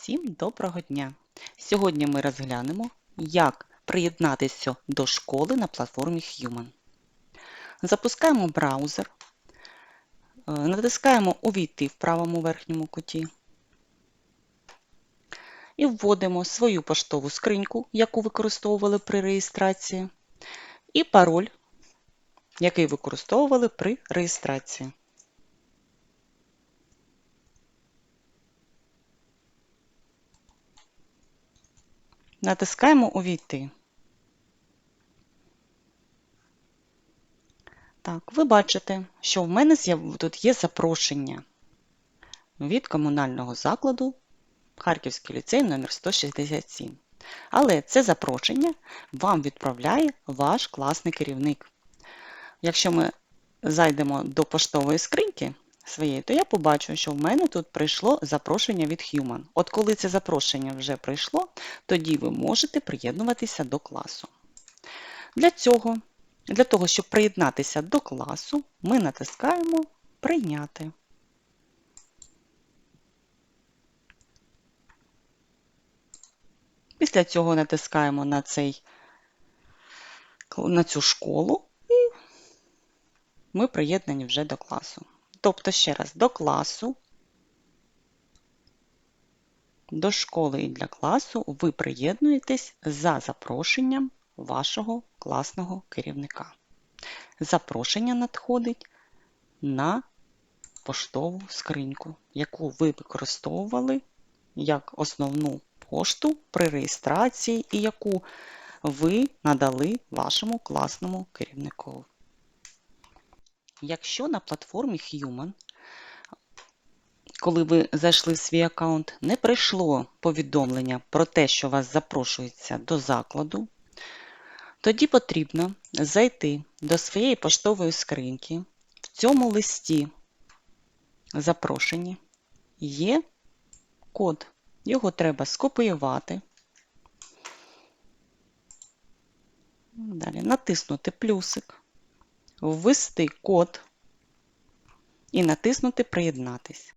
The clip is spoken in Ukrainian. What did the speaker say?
Всім доброго дня! Сьогодні ми розглянемо, як приєднатися до школи на платформі Human. Запускаємо браузер, е, натискаємо Увійти в правому верхньому куті і вводимо свою поштову скриньку, яку використовували при реєстрації, і пароль, який використовували при реєстрації. Натискаємо Увійти. Так, ви бачите, що в мене тут є запрошення від комунального закладу Харківський ліцей номер 167. Але це запрошення вам відправляє ваш класний керівник. Якщо ми зайдемо до поштової скриньки своєї, то я побачу, що в мене тут прийшло запрошення від Human. От коли це запрошення вже прийшло, тоді ви можете приєднуватися до класу. Для цього, для того, щоб приєднатися до класу, ми натискаємо Прийняти. Після цього натискаємо на, цей, на цю школу і ми приєднані вже до класу. Тобто, ще раз, до класу, до школи і для класу ви приєднуєтесь за запрошенням вашого класного керівника. Запрошення надходить на поштову скриньку, яку ви використовували як основну пошту при реєстрації і яку ви надали вашому класному керівнику. Якщо на платформі Human, коли ви зайшли в свій аккаунт, не прийшло повідомлення про те, що вас запрошується до закладу, тоді потрібно зайти до своєї поштової скриньки. В цьому листі запрошення є код. Його треба скопіювати. Далі натиснути плюсик, ввести код і натиснути Приєднатись.